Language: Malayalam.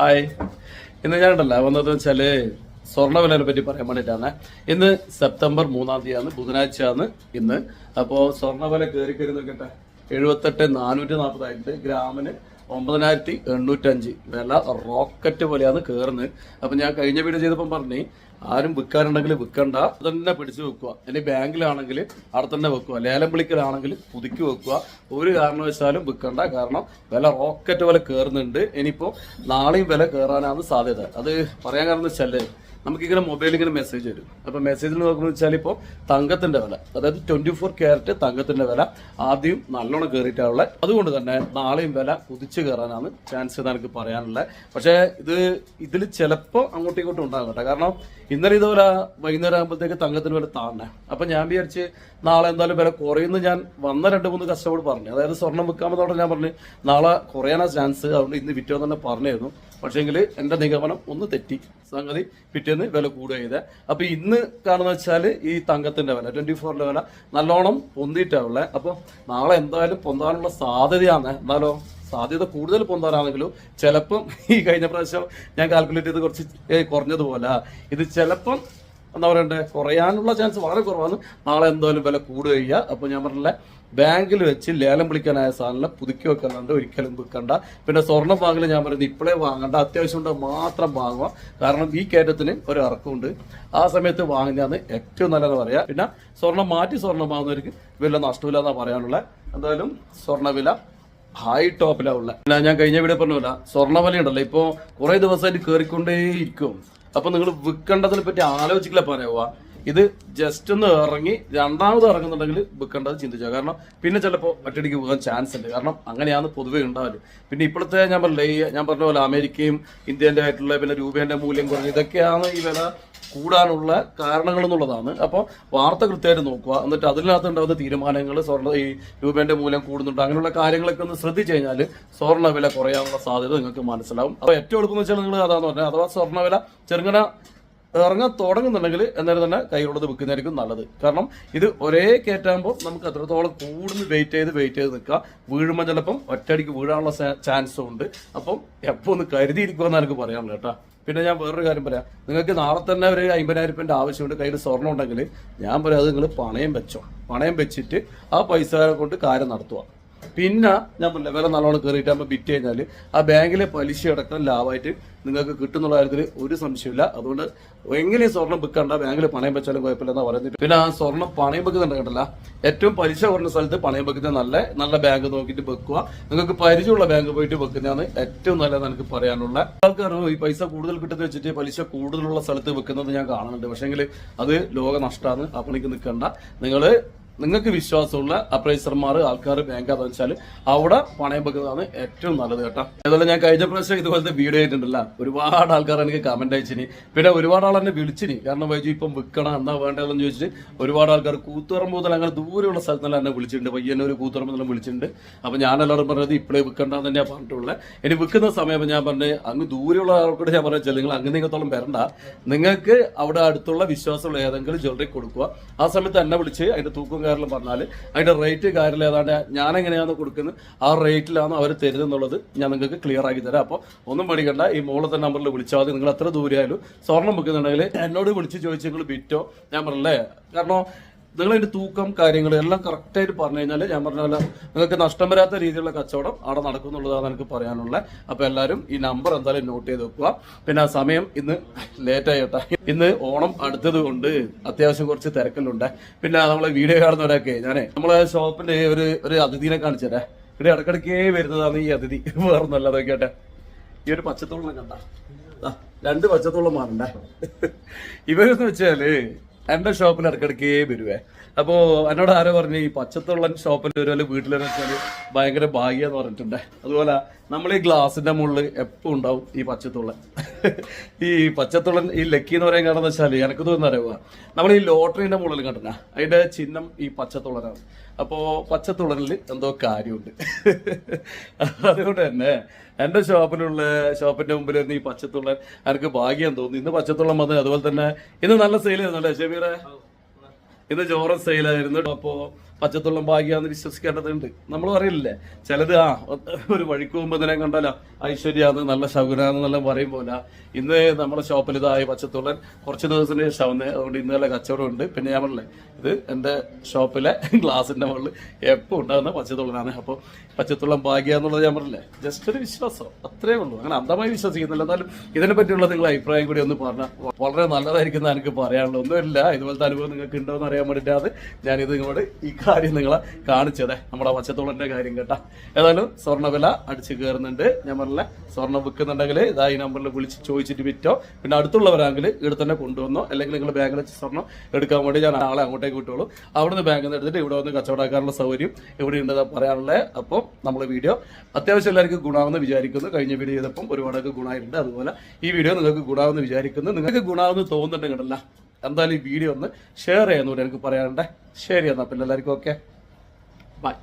ഹായ്. ഇന്ന് ഞാൻ ഉണ്ടല്ല വെച്ചാൽ സ്വർണ വിലയെ പറ്റി പറയാൻ വേണ്ടിയിട്ടാണ്. ഇന്ന് സെപ്റ്റംബർ മൂന്നാം തീയതിയാണ് ബുധനാഴ്ചയാണ് ഇന്ന്. അപ്പോ സ്വർണ വില കയറി കയറി നിൽക്കട്ടെ എഴുപത്തെട്ട് നാനൂറ്റി നാൽപ്പതായിട്ട് ഗ്രാമിന് ഒമ്പതിനായിരത്തി എണ്ണൂറ്റഞ്ച് വില റോക്കറ്റ് പോലെയാണ് കയറുന്നത് അപ്പം ഞാൻ കഴിഞ്ഞ വീഡിയോ ചെയ്തപ്പം പറഞ്ഞു ആരും വിൽക്കാനുണ്ടെങ്കിൽ വിൽക്കണ്ട തന്നെ പിടിച്ചു വെക്കുക. ഇനി ബാങ്കിലാണെങ്കിൽ അവിടെ തന്നെ വെക്കുക. ലേലം വിളിക്കലാണെങ്കിൽ പുതുക്കി വെക്കുക. ഒരു കാരണവശാലും വിൽക്കണ്ട കാരണം വില റോക്കറ്റ് പോലെ കയറുന്നുണ്ട് ഇനിയിപ്പോൾ നാളെയും വില കയറാനാണ് സാധ്യത. അത് പറയാൻ കാരണം വെച്ചാൽ നമുക്കിങ്ങനെ മൊബൈലിൽ ഇങ്ങനെ മെസ്സേജ് വരും. അപ്പൊ മെസ്സേജിൽ നോക്കുന്നത് വെച്ചാൽ ഇപ്പോൾ തങ്കത്തിന്റെ വില അതായത് ട്വന്റി ഫോർ ക്യാരറ്റ് തങ്കത്തിന്റെ വില ആദ്യം നല്ലോണം കയറിയിട്ടാണുള്ളത് അതുകൊണ്ട് തന്നെ നാളെയും വില കുതിച്ചു കയറാനാണ് ചാൻസ് എന്ന് എനിക്ക് പറയാനുള്ളത് പക്ഷേ ഇത് ഇതിൽ ചിലപ്പോൾ അങ്ങോട്ടും ഇങ്ങോട്ടും ഉണ്ടാകും കാരണം ഇന്നലെ ഇതുപോലെ വൈകുന്നേരം ആകുമ്പോഴത്തേക്ക് തങ്കത്തിന് വില താണേ അപ്പൊ ഞാൻ വിചാരിച്ച് നാളെ എന്തായാലും വില കുറയുന്നു ഞാൻ വന്ന രണ്ട് മൂന്ന് കസ്റ്റമർ പറഞ്ഞു. അതായത് സ്വർണം വിൽക്കാമെന്നോടെ ഞാൻ പറഞ്ഞു നാളെ കുറയാനാ ചാൻസ് അതുകൊണ്ട് ഇന്ന് വിറ്റോ തന്നെ പറഞ്ഞായിരുന്നു പക്ഷേങ്കിൽ എന്റെ നിഗമനം ഒന്ന് തെറ്റി. സംഗതി പിറ്റേന്ന് വില കൂടുക ചെയ്തത് അപ്പൊ ഇന്ന് കാണുന്ന വെച്ചാൽ ഈ തങ്കത്തിന്റെ വില ട്വന്റി ഫോറിന്റെ വില നല്ലോണം പൊന്തിയിട്ടാവുള്ളത് അപ്പൊ നാളെ എന്തായാലും പൊന്താനുള്ള സാധ്യതയാണ്. എന്നാലോ സാധ്യത കൂടുതൽ പൊന്താനാണെങ്കിലും ചിലപ്പം ഈ കഴിഞ്ഞ പ്രാവശ്യം ഞാൻ കാൽക്കുലേറ്റ് ചെയ്ത് കുറച്ച് കുറഞ്ഞതുപോലെ. ഇത് ചിലപ്പം എന്താ പറയണ്ടേ? കുറയാനുള്ള ചാൻസ് വളരെ കുറവാണ്. നാളെ എന്തായാലും വില കൂടുക അപ്പോൾ അപ്പൊ ഞാൻ പറഞ്ഞില്ല ബാങ്കിൽ വെച്ച് ലേലം വിളിക്കാനായ സാധനം പുതുക്കി വെക്കുന്നുണ്ട്. ഒരിക്കലും വിൽക്കണ്ട. പിന്നെ സ്വർണം വാങ്ങൽ ഞാൻ പറയുന്നത് ഇപ്പോഴേ വാങ്ങണ്ട. അത്യാവശ്യം ഉണ്ട് മാത്രം വാങ്ങുക. കാരണം ഈ കയറ്റത്തിന് ഒരു ഇറക്കമുണ്ട് ആ സമയത്ത് വാങ്ങുന്നതാണ് ഏറ്റവും നല്ലതെന്ന് പറയാം. പിന്നെ സ്വർണം മാറ്റി സ്വർണം വാങ്ങുന്നവർക്ക് വലിയ നഷ്ടമില്ല എന്നാ പറയാനുള്ളത് എന്തായാലും സ്വർണവില ഹൈ ടോപ്പിലാവുള്ള ഞാൻ കഴിഞ്ഞ വീഡിയോ പറഞ്ഞില്ല സ്വർണവില ഉണ്ടല്ലോ. ഇപ്പൊ കുറെ ദിവസമായിട്ട് കയറിക്കൊണ്ടേ ഇരിക്കും അപ്പൊ നിങ്ങൾ വിൽക്കേണ്ടതിനെ പറ്റി ആലോചിക്കില്ല പറയുക ഇത് ജസ്റ്റ് ഒന്ന് ഇറങ്ങി രണ്ടാമത് ഇറങ്ങുന്നുണ്ടെങ്കിൽ വിൽക്കേണ്ടത് ചിന്തിച്ചോ. കാരണം പിന്നെ ചിലപ്പോൾ ഒറ്റയടിക്ക് പോകാൻ ചാൻസ് ഉണ്ട്. കാരണം അങ്ങനെയാണ് പൊതുവേ ഉണ്ടാവൽ. പിന്നെ ഇപ്പോഴത്തെ ഞാൻ പറഞ്ഞില്ലേ ഞാൻ പറഞ്ഞ പോലെ അമേരിക്കയും ഇന്ത്യന്റെ ആയിട്ടുള്ള പിന്നെ രൂപേന്റെ മൂല്യം കുറഞ്ഞു ഇതൊക്കെയാണ് ഈ വില കൂടാനുള്ള കാരണങ്ങൾ എന്നുള്ളതാണ്. അപ്പോൾ വാർത്ത കൃത്യമായിട്ട് നോക്കുക. എന്നിട്ട് അതിനകത്ത് ഉണ്ടാകുന്ന തീരുമാനങ്ങൾ സ്വർണ ഈ രൂപേന്റെ മൂല്യം കൂടുന്നുണ്ട്. അങ്ങനെയുള്ള കാര്യങ്ങളൊക്കെ ഒന്ന് ശ്രദ്ധിച്ചു കഴിഞ്ഞാൽ സ്വർണ വില കുറയാനുള്ള സാധ്യത നിങ്ങൾക്ക് മനസ്സിലാവും. അപ്പോൾ ഏറ്റവും എളുപ്പം വെച്ചാൽ നിങ്ങൾ അതാന്ന് പറഞ്ഞാൽ അഥവാ സ്വർണ വില ചെറുങ്ങനെ ഇറങ്ങാൻ തുടങ്ങുന്നുണ്ടെങ്കിൽ എന്നാലും തന്നെ കയ്യിലുള്ളത് വിൽക്കുന്നതായിരിക്കും നല്ലത്. കാരണം ഇത് ഒരേ കയറ്റാകുമ്പോൾ നമുക്ക് അത്രത്തോളം കൂടുതൽ വെയിറ്റ് ചെയ്ത് വെയിറ്റ് ചെയ്ത് നിൽക്കുക. വീഴുമ്പോൾ ചിലപ്പം ഒറ്റയടിക്ക് വീഴാനുള്ള ചാൻസും ഉണ്ട്. അപ്പം എപ്പോൾ ഒന്ന് കരുതിയിരിക്കുക എന്നാണ് എനിക്ക് പറയാനുള്ളത് കേട്ടോ. പിന്നെ ഞാൻ വേറൊരു കാര്യം പറയാം. നിങ്ങൾക്ക് നാളെ തന്നെ ഒരു അമ്പതിനായിരം രൂപന്റെ ആവശ്യമുണ്ട് കയ്യിൽ സ്വർണം ഉണ്ടെങ്കിൽ ഞാൻ പറയാം അത് നിങ്ങൾ പണയം വെച്ചോ. പണയം വെച്ചിട്ട് ആ പൈസ കൊണ്ട് കാര്യം നടത്തുക. പിന്നെ ഞാൻ പറഞ്ഞില്ല വില നല്ലോണം കയറിയിട്ടാകുമ്പോൾ ബിറ്റ് കഴിഞ്ഞാൽ ആ ബാങ്കിലെ പലിശ അടക്കം ലാഭമായിട്ട് നിങ്ങൾക്ക് കിട്ടുന്നുള്ള കാര്യത്തിൽ ഒരു സംശയമില്ല അതുകൊണ്ട് എങ്ങനെയും സ്വർണം വിൽക്കണ്ട ബാങ്കിൽ പണയം വെച്ചാലും കുഴപ്പമില്ലെന്നാ പറയുന്നത്. പിന്നെ ആ സ്വർണം പണയം വെക്കുന്നുണ്ട് കേട്ടല്ല ഏറ്റവും പലിശ കുറഞ്ഞ സ്ഥലത്ത് പണയം വെക്കുന്ന നല്ല നല്ല ബാങ്ക് നോക്കിയിട്ട് വെക്കുക. നിങ്ങൾക്ക് പരിചയമുള്ള ബാങ്ക് പോയിട്ട് വെക്കുന്നതാണ് ഏറ്റവും നല്ലത് എനിക്ക് പറയാനുള്ള. ആൾക്കാർ ഈ പൈസ കൂടുതൽ കിട്ടുന്ന വെച്ചിട്ട് പലിശ കൂടുതലുള്ള സ്ഥലത്ത് വെക്കുന്നത് ഞാൻ കാണുന്നുണ്ട്. പക്ഷേങ്കിൽ അത് ലോക നഷ്ടമാണ് ആ പണിക്ക് നിൽക്കണ്ട. നിങ്ങൾ നിങ്ങൾക്ക് വിശ്വാസമുള്ള അപ്രൈസർമാർ ആൾക്കാർ ബാങ്ക് അതെന്ന് വെച്ചാൽ അവിടെ പണയം വെക്കുന്നതാണ് ഏറ്റവും നല്ലത് കേട്ടോ. അതുപോലെ ഞാൻ കഴിഞ്ഞ പ്രാവശ്യം ഇതുപോലത്തെ വീഡിയോ ആയിട്ടുണ്ടല്ല ഒരുപാട് ആൾക്കാർ എനിക്ക് കമന്റ് അയച്ചിനി. പിന്നെ ഒരുപാട് ആൾ എന്നെ വിളിച്ചിനി. കാരണം വൈജു ഇപ്പം വിൽക്കണം എന്നാ വേണ്ടതെന്ന് ചോദിച്ചിട്ട് ഒരുപാട് ആൾക്കാർ കൂത്തുറമ്പ് മുതൽ അങ്ങനെ ദൂരെയുള്ള സ്ഥലത്തെല്ലാം എന്നെ വിളിച്ചിട്ടുണ്ട്. ഒരു കൂത്തുറമ്പ് മുതൽ വിളിച്ചിട്ടുണ്ട്. അപ്പൊ ഞാൻ എല്ലാവരും പറഞ്ഞത് ഇപ്പോഴേ വിൽക്കണ്ടെന്ന് തന്നെയാണ് പറഞ്ഞിട്ടുള്ളത് ഇനി വിൽക്കുന്ന സമയം ഞാൻ പറഞ്ഞ് അങ്ങ് ദൂരെയുള്ള ആൾക്കൂടെ ഞാൻ പറഞ്ഞാൽ നിങ്ങൾ അങ്ങ് നീങ്ങത്തോളം വരണ്ട. നിങ്ങൾക്ക് അവിടെ അടുത്തുള്ള വിശ്വാസമുള്ള ഏതെങ്കിലും ജ്വല്ലറി കൊടുക്കുക. ആ സമയത്ത് എന്നെ വിളിച്ച് അതിന്റെ തൂക്കം കാര്യമെല്ലാം പറഞ്ഞാൽ അതിന്റെ റേറ്റ് കാര്യം ഏതാണ്ട് ഞാൻ എങ്ങനെയാണ് കൊടുക്കുന്നത് ആ റേറ്റിലാണ് അവർ തരുന്നുള്ളത് ഞാൻ നിങ്ങൾക്ക് ക്ലിയർ ആക്കി തരാം. അപ്പോൾ ഒന്നും പേടിക്കണ്ട ഈ മുകളിലത്തെ നമ്പറിൽ വിളിച്ചാൽ മതി. നിങ്ങൾ എത്ര ദൂരെയായാലും സ്വർണം വെക്കുന്നുണ്ടെങ്കിൽ എന്നോട് വിളിച്ച് ചോദിച്ചെങ്കിൽ ബിറ്റോ ഞാൻ പറഞ്ഞല്ലേ? കാരണം നിങ്ങൾ അതിന്റെ തൂക്കം കാര്യങ്ങൾ എല്ലാം കറക്റ്റായിട്ട് പറഞ്ഞു കഴിഞ്ഞാൽ ഞാൻ പറഞ്ഞ പോലെ നിങ്ങൾക്ക് നഷ്ടം വരാത്ത രീതിയിലുള്ള കച്ചവടം അവിടെ നടക്കുന്നുള്ളതാണ് എനിക്ക് പറയാനുള്ളത് അപ്പൊ എല്ലാവരും ഈ നമ്പർ എന്തായാലും നോട്ട് ചെയ്ത് വെക്കുക. പിന്നെ ആ സമയം ഇന്ന് ലേറ്റ് ആയിട്ടാ ഇന്ന് ഓണം അടുത്തത് കൊണ്ട് അത്യാവശ്യം കുറച്ച് തിരക്കലുണ്ട് പിന്നെ നമ്മളെ വീഡിയോ കാണുന്നവരൊക്കെ ഞാനേ നമ്മളെ ഷോപ്പിന്റെ ഒരു ഒരു അതിഥിനെ കാണിച്ചതേ ഇവിടെ ഇടക്കിടക്കേ വരുന്നതാണ് ഈ അതിഥി. വേറൊന്നല്ല അതൊക്കെ ഈ ഒരു പച്ചത്തോളം കണ്ട. രണ്ട് പച്ചത്തോളം മാറണ്ടേ. ഇവരെന്ന് വെച്ചാൽ എന്റെ ഷോപ്പിൽ ഇടക്കിടക്കേ വരുവേ. അപ്പോ എന്നോട് ആരോ പറഞ്ഞു ഈ പച്ചത്തുള്ളൻ ഷോപ്പിൽ ഒരു വീട്ടിലെന്ന് വെച്ചാൽ ഭയങ്കര ഭാഗ്യം എന്ന് പറഞ്ഞിട്ടുണ്ട്. അതുപോലെ നമ്മൾ ഈ ഗ്ലാസിന്റെ മുകളിൽ എപ്പോൾ ഉണ്ടാവും ഈ പച്ചത്തുള്ളൻ ഈ പച്ചത്തുള്ളൻ ഈ ലക്കി എന്ന് പറയാൻ കാരണം വെച്ചാൽ എനിക്ക് തോന്നുന്ന അറിയുക നമ്മൾ ഈ ലോട്ടറിന്റെ മുകളിൽ കണ്ടില്ല അതിന്റെ ചിഹ്നം ഈ പച്ചത്തുള്ളനാണ്. അപ്പോ പച്ചത്തുള്ളനിൽ എന്തോ കാര്യമുണ്ട്. അതുകൊണ്ട് തന്നെ എന്റെ ഷോപ്പിലുള്ള ഷോപ്പിന്റെ മുമ്പിൽ ഈ പച്ചത്തുള്ളൻ എനിക്ക് ഭാഗ്യം തോന്നി ഇന്ന് പച്ചത്തുള്ളൻ വന്നത് അതുപോലെ തന്നെ ഇന്ന് നല്ല സെയിൽ ആയിരുന്നല്ലേ ഷെബീറെ ഇന്ന് ജോറസ് സെയിലായിരുന്നു. അപ്പോ പച്ചത്തുള്ളം ഭാഗ്യാന്ന് വിശ്വസിക്കേണ്ടതുണ്ട്. നമ്മൾ പറയില്ലേ? ചിലത് ആ ഒരു വഴിക്ക് പോകുമ്പോൾ ഇതിനെ കണ്ടാലോ ഐശ്വര്യാന്ന് നല്ല ശകുനാന്നെല്ലാം പറയും പോലെ. ഇന്ന് നമ്മുടെ ഷോപ്പിൽ ഇതായി പച്ചത്തുള്ളൻ കുറച്ച് ദിവസത്തിന് ശേഷം അതുകൊണ്ട് ഇന്ന് നല്ല കച്ചവടം ഉണ്ട്. പിന്നെ ഞാൻ പറഞ്ഞില്ലേ ഇത് എന്റെ ഷോപ്പിലെ ഗ്ലാസിന്റെ മുകളിൽ എപ്പോൾ ഉണ്ടാകുന്ന പച്ചത്തുള്ളനാണ്. അപ്പോൾ പച്ചത്തുള്ളം ഭാഗ്യ എന്നുള്ളത് ഞാൻ പറഞ്ഞില്ലേ ജസ്റ്റ് ഒരു വിശ്വാസം. അത്രേ ഉള്ളൂ. അങ്ങനെ അന്ധമായി വിശ്വസിക്കുന്നില്ല. എന്നാലും ഇതിനെ പറ്റിയുള്ള നിങ്ങളുടെ അഭിപ്രായം കൂടി ഒന്ന് പറഞ്ഞാൽ വളരെ നല്ലതായിരിക്കും എന്ന് എനിക്ക് പറയാനുള്ളത് ഒന്നുമില്ല ഇതുപോലത്തെ അനുഭവം നിങ്ങൾക്ക് ഉണ്ടോ എന്ന് അറിയാൻ വേണ്ടിയിട്ടാണ് ഞാനിത് നിങ്ങളോട് ഈ കാര്യം നിങ്ങളെ കാണിച്ചത്. നമ്മുടെ പച്ചത്തുള്ളന്റെ കാര്യം കേട്ടാ. ഏതായാലും സ്വർണവില അടിച്ചു കയറുന്നുണ്ട്. ഞാൻ പറഞ്ഞില്ല സ്വർണം വിൽക്കുന്നുണ്ടെങ്കിൽ ഇതായി നമ്പറിൽ വിളിച്ച് ചോദിച്ചിട്ട് വിറ്റോ. പിന്നെ അടുത്തുള്ളവരാണെങ്കിൽ ഇവിടെ തന്നെ കൊണ്ടുവന്നോ. അല്ലെങ്കിൽ നിങ്ങൾ ബാങ്കിൽ വെച്ച് സ്വർണം എടുക്കാൻ വേണ്ടി ഞാൻ ആളെ അങ്ങോട്ടേക്ക് വിട്ടോളൂ. അവിടുന്ന് ബാങ്കിൽ നിന്ന് എടുത്തിട്ട് ഇവിടെ വന്ന് കച്ചവടക്കാനുള്ള സൗകര്യം ഇവിടെ ഉണ്ടെന്ന് പറയാനുള്ളത് അപ്പം നമ്മൾ വീഡിയോ അത്യാവശ്യം എല്ലാവർക്കും ഗുണമാവെന്ന് വിചാരിക്കുന്നു. കഴിഞ്ഞ വീഡിയോ ചെയ്തപ്പം ഒരുപാടൊക്കെ ഗുണമായിട്ടുണ്ട്. അതുപോലെ ഈ വീഡിയോ നിങ്ങൾക്ക് ഗുണമാവെന്ന് വിചാരിക്കുന്നു. നിങ്ങൾക്ക് ഗുണമാവെന്ന് തോന്നുന്നുണ്ടെങ്കിലല്ല എന്തായാലും ഈ വീഡിയോ ഒന്ന് ഷെയർ ചെയ്യുന്നൂടെ എനിക്ക് പറയാനുണ്ട്. ശരി എന്നാൽ പിന്നെ എല്ലാവർക്കും ഓക്കെ ബൈ